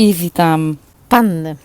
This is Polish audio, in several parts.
I witam panny.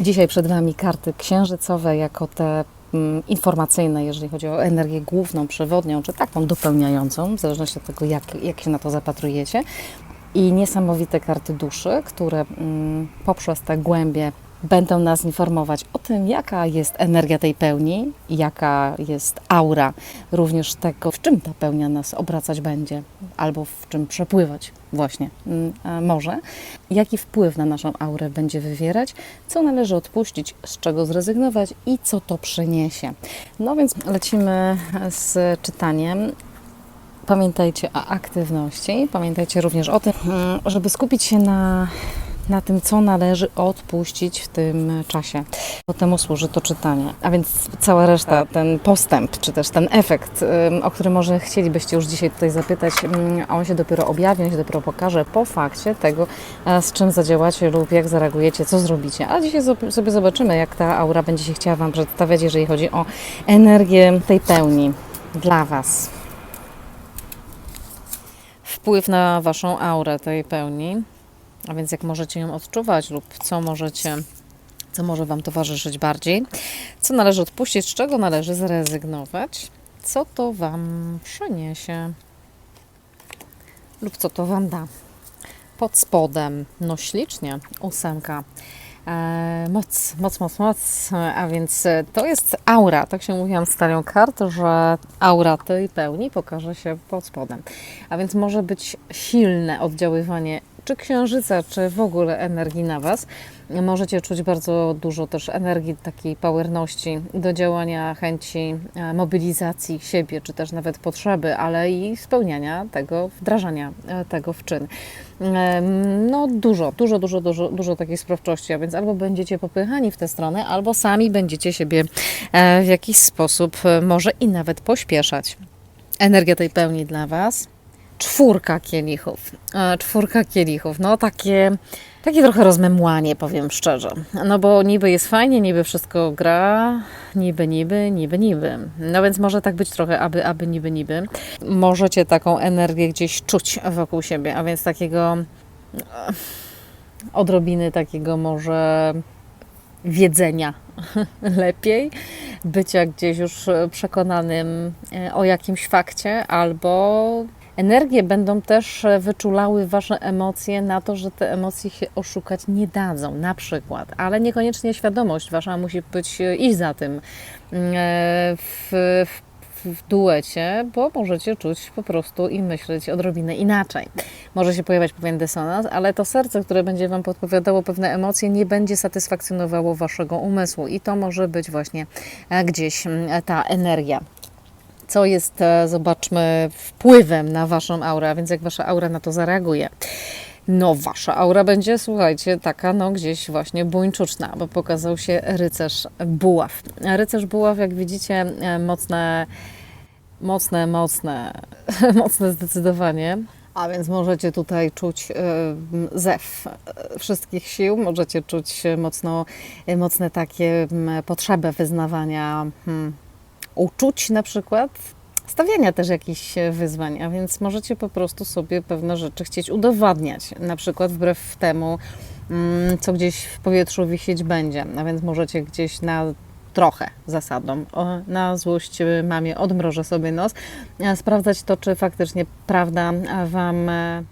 Dzisiaj przed Wami karty księżycowe jako te mm, informacyjne, jeżeli chodzi o energię główną, przewodnią, czy taką dopełniającą, w zależności od tego, jak, jak się na to zapatrujecie. I niesamowite karty duszy, które mm, poprzez te głębie będą nas informować o tym, jaka jest energia tej pełni, jaka jest aura, również tego, w czym ta pełnia nas obracać będzie, albo w czym przepływać właśnie mm, może, jaki wpływ na naszą aurę będzie wywierać, co należy odpuścić, z czego zrezygnować i co to przyniesie. No więc lecimy z czytaniem. Pamiętajcie o aktywności, pamiętajcie również o tym, mm, żeby skupić się na, na tym, co należy odpuścić w tym czasie. Bo temu służy to czytanie. A więc cała reszta, ten postęp, czy też ten efekt, o który może chcielibyście już dzisiaj tutaj zapytać, on się dopiero objawi, on się dopiero pokaże po fakcie tego, z czym zadziałacie lub jak zareagujecie, co zrobicie. A dzisiaj sobie zobaczymy, jak ta aura będzie się chciała Wam przedstawiać, jeżeli chodzi o energię tej pełni dla Was wpływ na Waszą aurę tej pełni, a więc jak możecie ją odczuwać lub co możecie, co może Wam towarzyszyć bardziej, co należy odpuścić, z czego należy zrezygnować, co to Wam przyniesie lub co to Wam da. Pod spodem, no ślicznie, ósemka. E, moc, moc, moc, moc, a więc to jest aura, tak się mówiłam z starią kart, że aura tej pełni pokaże się pod spodem. A więc może być silne oddziaływanie czy księżyca, czy w ogóle energii na Was. Możecie czuć bardzo dużo też energii, takiej powerności do działania, chęci e, mobilizacji siebie, czy też nawet potrzeby, ale i spełniania tego, wdrażania e, tego w czyn. No dużo, dużo, dużo, dużo, dużo takiej sprawczości, a więc albo będziecie popychani w tę stronę, albo sami będziecie siebie e, w jakiś sposób może i nawet pośpieszać. Energia tej pełni dla Was. Czwórka kielichów. E, Czwórka kielichów. No takie, takie trochę rozmemłanie, powiem szczerze. No bo niby jest fajnie, niby wszystko gra, niby, niby, niby, niby. No więc może tak być trochę, aby, aby, niby, niby. Możecie taką energię gdzieś czuć wokół siebie, a więc takiego e, odrobiny takiego może wiedzenia lepiej, bycia gdzieś już przekonanym e, o jakimś fakcie, albo energie będą też e, wyczulały Wasze emocje na to, że te emocje się oszukać nie dadzą, na przykład, ale niekoniecznie świadomość Wasza musi być e, iść za tym mm, e, w, w w duecie, bo możecie czuć po prostu i myśleć odrobinę inaczej. Może się pojawiać pewien dysonans, ale to serce, które będzie Wam podpowiadało pewne emocje, nie będzie satysfakcjonowało Waszego umysłu. I to może być właśnie gdzieś mm, ta energia co jest, e, zobaczmy, wpływem na Waszą aurę, a więc jak Wasza aura na to zareaguje. No, Wasza aura będzie, słuchajcie, taka, no gdzieś właśnie buńczuczna, bo pokazał się rycerz buław. Rycerz buław, jak widzicie, e, mocne, mocne, mocne, mocne zdecydowanie. A więc możecie tutaj czuć e, zew wszystkich sił, możecie czuć mocno, mocne takie m, potrzebę wyznawania hmm, uczuć na przykład, stawiania też jakichś wyzwań, a więc możecie po prostu sobie pewne rzeczy chcieć udowadniać, na przykład wbrew temu, mm, co gdzieś w powietrzu wisieć będzie, a więc możecie gdzieś na trochę zasadą, o, na złość mamie odmrożę sobie nos, a sprawdzać to, czy faktycznie prawda Wam e,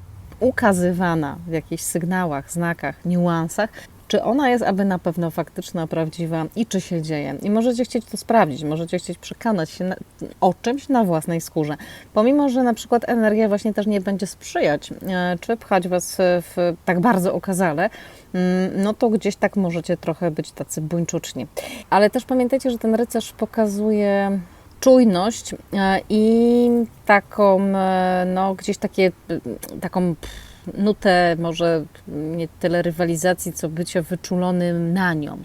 ukazywana w jakichś sygnałach, znakach, niuansach, czy ona jest aby na pewno faktyczna, prawdziwa i czy się dzieje. I możecie chcieć to sprawdzić, możecie chcieć przekonać się na, o czymś na własnej skórze. Pomimo, że na przykład energia właśnie też nie będzie sprzyjać, e, czy pchać Was w tak bardzo okazale, mm, no to gdzieś tak możecie trochę być tacy buńczuczni. Ale też pamiętajcie, że ten rycerz pokazuje czujność e, i taką, e, no gdzieś takie, taką pff, nutę może nie tyle rywalizacji, co bycia wyczulonym na nią.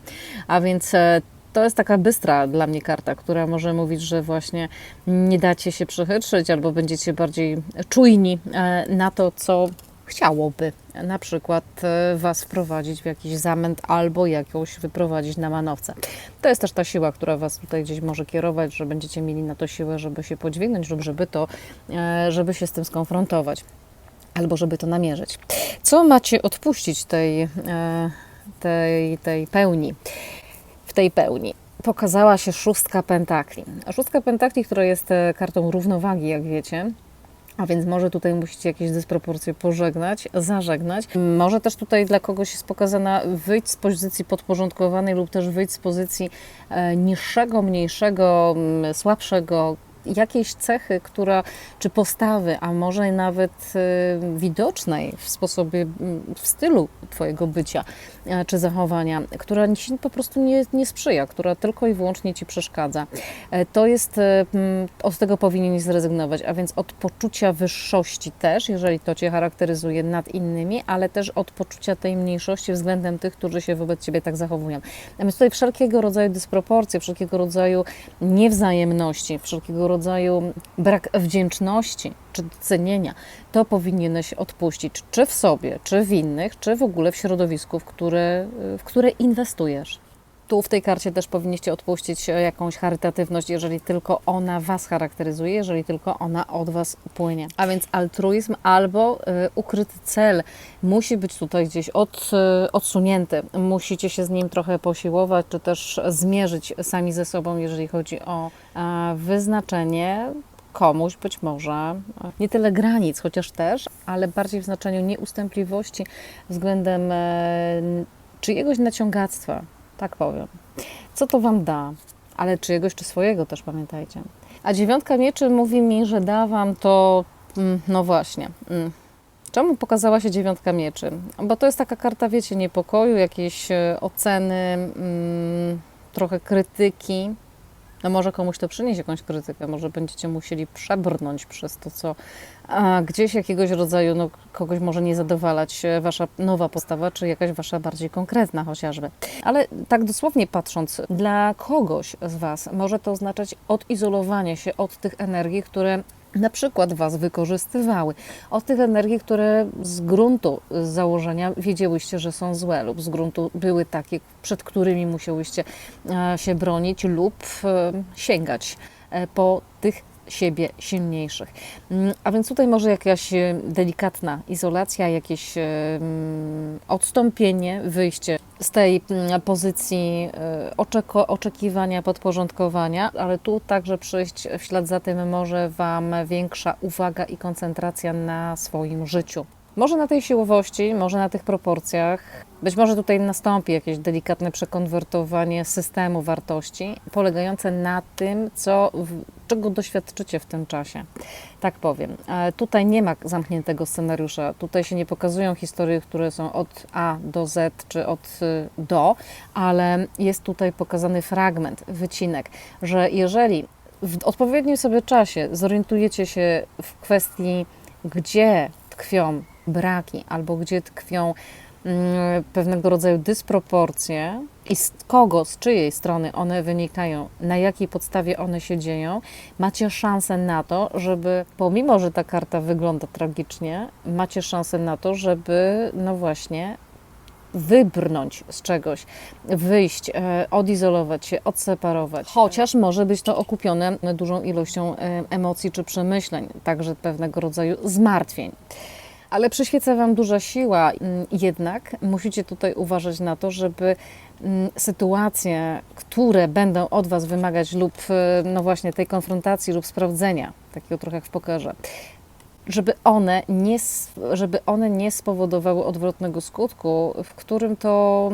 A więc e, to jest taka bystra dla mnie karta, która może mówić, że właśnie nie dacie się przechytrzyć albo będziecie bardziej czujni e, na to, co chciałoby na przykład e, Was wprowadzić w jakiś zamęt albo jakąś wyprowadzić na manowce. To jest też ta siła, która Was tutaj gdzieś może kierować, że będziecie mieli na to siłę, żeby się podźwignąć lub żeby to, żeby się z tym skonfrontować. Albo żeby to namierzyć. Co macie odpuścić tej, e, tej, tej pełni? W tej pełni pokazała się szóstka pentakli. Szóstka pentakli, która jest e, kartą równowagi, jak wiecie, a więc może tutaj musicie jakieś dysproporcje pożegnać, zażegnać. Może też tutaj dla kogoś jest pokazana wyjść z pozycji podporządkowanej lub też wyjść z pozycji e, niższego, mniejszego, słabszego, jakiejś cechy, która, czy postawy, a może nawet e, widocznej w sposobie, w stylu Twojego bycia czy zachowania, która Ci po prostu nie, nie sprzyja, która tylko i wyłącznie Ci przeszkadza. E, To jest, e, m, od tego powinien zrezygnować, a więc od poczucia wyższości też, jeżeli to Cię charakteryzuje nad innymi, ale też od poczucia tej mniejszości względem tych, którzy się wobec Ciebie tak zachowują. A więc tutaj wszelkiego rodzaju dysproporcje, wszelkiego rodzaju niewzajemności, wszelkiego rodzaju brak wdzięczności czy docenienia, to powinieneś odpuścić, czy w sobie, czy w innych, czy w ogóle w środowisku, w które, w które inwestujesz. Tu w tej karcie też powinniście odpuścić e, jakąś charytatywność, jeżeli tylko ona Was charakteryzuje, jeżeli tylko ona od Was płynie. A więc altruizm albo y, ukryty cel musi być tutaj gdzieś od, y, odsunięty. Musicie się z nim trochę posiłować, czy też zmierzyć sami ze sobą, jeżeli chodzi o e, wyznaczenie komuś być może e, nie tyle granic, chociaż też, ale bardziej w znaczeniu nieustępliwości względem e, czyjegoś naciągactwa, tak powiem. Co to Wam da? Ale czyjegoś czy swojego też pamiętajcie. A dziewiątka mieczy mówi mi, że da Wam to, mm, no właśnie. mm. Czemu pokazała się dziewiątka mieczy? Bo to jest taka karta, wiecie, niepokoju, jakiejś e, oceny, mm, trochę krytyki. No może komuś to przyniesie jakąś krytykę, może będziecie musieli przebrnąć przez to, co a, gdzieś jakiegoś rodzaju, no kogoś może nie zadowalać e, wasza nowa postawa, czy jakaś wasza bardziej konkretna chociażby. Ale tak dosłownie patrząc, dla kogoś z was może to oznaczać odizolowanie się od tych energii, które na przykład Was wykorzystywały, od tych energii, które z gruntu, z założenia wiedziałyście, że są złe, lub z gruntu były takie, przed którymi musiałyście e, się bronić lub e, sięgać e, po tych siebie silniejszych. Mm, A więc tutaj może jakaś e, delikatna izolacja, jakieś e, mm, odstąpienie, wyjście z tej mm, pozycji e, oczekiwania, podporządkowania, ale tu także przyjść w ślad za tym może Wam większa uwaga i koncentracja na swoim życiu. Może na tej siłowości, może na tych proporcjach. Być może tutaj nastąpi jakieś delikatne przekonwertowanie systemu wartości, polegające na tym, co, czego doświadczycie w tym czasie. Tak powiem. E, Tutaj nie ma zamkniętego scenariusza. Tutaj się nie pokazują historie, które są od A do Z czy od y, do, ale jest tutaj pokazany fragment, wycinek, że jeżeli w odpowiednim sobie czasie zorientujecie się w kwestii, gdzie tkwią braki albo gdzie tkwią mm, pewnego rodzaju dysproporcje i z kogo, z czyjej strony one wynikają, na jakiej podstawie one się dzieją, macie szansę na to, żeby, pomimo że ta karta wygląda tragicznie, macie szansę na to, żeby, no właśnie, wybrnąć z czegoś, wyjść, e, odizolować się, odseparować. Chociaż może być to okupione dużą ilością e, emocji czy przemyśleń, także pewnego rodzaju zmartwień. Ale przyświeca Wam duża siła, jednak musicie tutaj uważać na to, żeby mm, sytuacje, które będą od Was wymagać lub e, no właśnie tej konfrontacji lub sprawdzenia, takiego trochę jak w pokerze, żeby one nie, żeby one nie spowodowały odwrotnego skutku, w którym to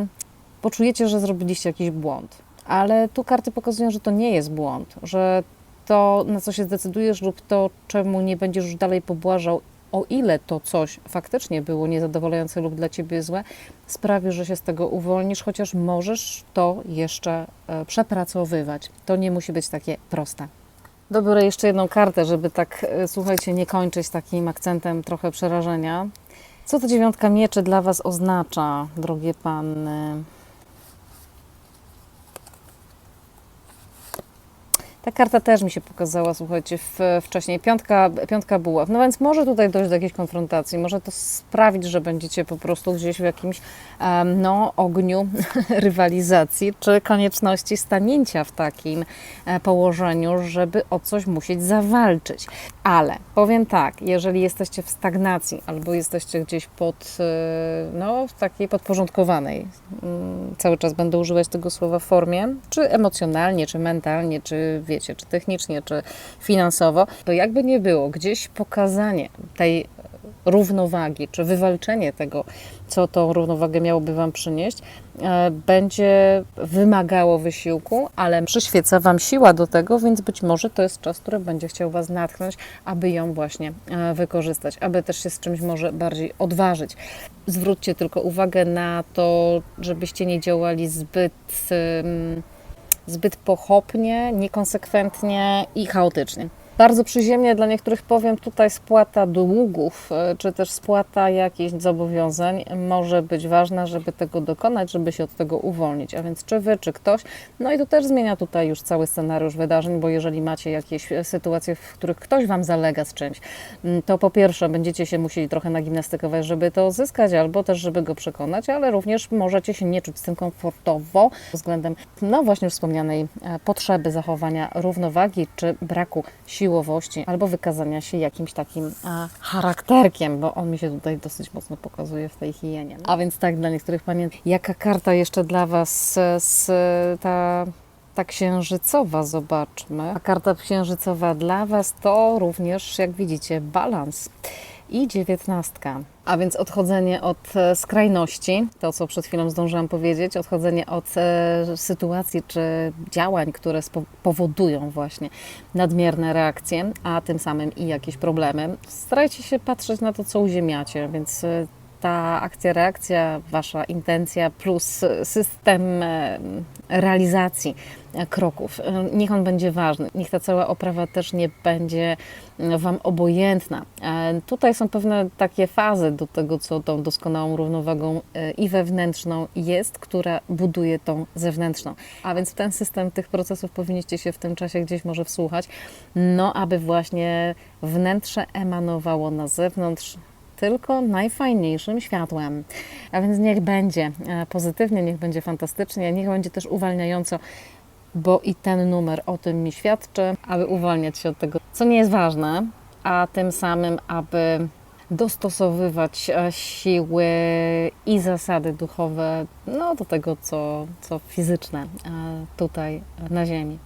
poczujecie, że zrobiliście jakiś błąd. Ale tu karty pokazują, że to nie jest błąd, że to, na co się zdecydujesz, lub to, czemu nie będziesz już dalej pobłażał, o ile to coś faktycznie było niezadowalające lub dla ciebie złe, sprawi, że się z tego uwolnisz, chociaż możesz to jeszcze e, przepracowywać. To nie musi być takie proste. Dobiorę jeszcze jedną kartę, żeby tak, e, słuchajcie, nie kończyć takim akcentem trochę przerażenia. Co ta dziewiątka mieczy dla Was oznacza, drogie panny? Ta karta też mi się pokazała, słuchajcie, w, wcześniej. Piątka, piątka buław. No więc może tutaj dojść do jakiejś konfrontacji. Może to sprawić, że będziecie po prostu gdzieś w jakimś em, no, ogniu rywalizacji, czy konieczności stanięcia w takim e, położeniu, żeby o coś musieć zawalczyć. Ale powiem tak, jeżeli jesteście w stagnacji albo jesteście gdzieś pod, e, no, w takiej podporządkowanej, mm, cały czas będę używać tego słowa formie, czy emocjonalnie, czy mentalnie, czy wiecie, czy technicznie, czy finansowo, to jakby nie było, gdzieś pokazanie tej równowagi, czy wywalczenie tego, co tą równowagę miałoby Wam przynieść, e, będzie wymagało wysiłku, ale przyświeca Wam siła do tego, więc być może to jest czas, który będzie chciał Was natchnąć, aby ją właśnie e, wykorzystać, aby też się z czymś może bardziej odważyć. Zwróćcie tylko uwagę na to, żebyście nie działali zbyt. Zbyt pochopnie, niekonsekwentnie i chaotycznie. Bardzo przyziemnie dla niektórych powiem, tutaj spłata długów, e, czy też spłata jakichś zobowiązań może być ważna, żeby tego dokonać, żeby się od tego uwolnić. A więc czy wy, czy ktoś. No i to też zmienia tutaj już cały scenariusz wydarzeń, bo jeżeli macie jakieś e, sytuacje, w których ktoś wam zalega z czymś, mm, to po pierwsze będziecie się musieli trochę nagimnastykować, żeby to uzyskać, albo też, żeby go przekonać, ale również możecie się nie czuć z tym komfortowo względem, no właśnie już wspomnianej e, potrzeby zachowania równowagi, czy braku siłowości, albo wykazania się jakimś takim e, charakterkiem, bo on mi się tutaj dosyć mocno pokazuje w tej hienie. A więc tak, dla niektórych pamięt, jaka karta jeszcze dla Was e, z ta ta księżycowa, zobaczmy. A karta księżycowa dla Was to również, jak widzicie, balans i dziewiętnastka. A więc odchodzenie od e, skrajności, to co przed chwilą zdążyłam powiedzieć, odchodzenie od e, sytuacji czy działań, które powodują właśnie nadmierne reakcje, a tym samym i jakieś problemy. Starajcie się patrzeć na to, co uziemiacie, więc e, ta akcja, reakcja, wasza intencja plus system realizacji e, kroków. E, Niech on będzie ważny, niech ta cała oprawa też nie będzie e, Wam obojętna. Tutaj są pewne takie fazy do tego, co tą doskonałą równowagą i wewnętrzną jest, która buduje tą zewnętrzną. A więc w ten system tych procesów powinniście się w tym czasie gdzieś może wsłuchać, no aby właśnie wnętrze emanowało na zewnątrz, tylko najfajniejszym światłem. A więc niech będzie e, pozytywnie, niech będzie fantastycznie, niech będzie też uwalniająco, bo i ten numer o tym mi świadczy, aby uwalniać się od tego, co nie jest ważne, a tym samym, aby dostosowywać e, siły i zasady duchowe no, do tego, co, co fizyczne e, tutaj na Ziemi.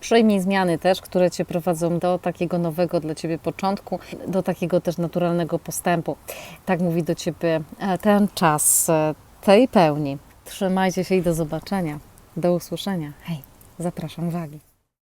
Przyjmij zmiany też, które Cię prowadzą do takiego nowego dla Ciebie początku, do takiego też naturalnego postępu. Tak mówi do Ciebie e, ten czas e, tej pełni. Trzymajcie się i do zobaczenia. Do usłyszenia. Hej, zapraszam wagi.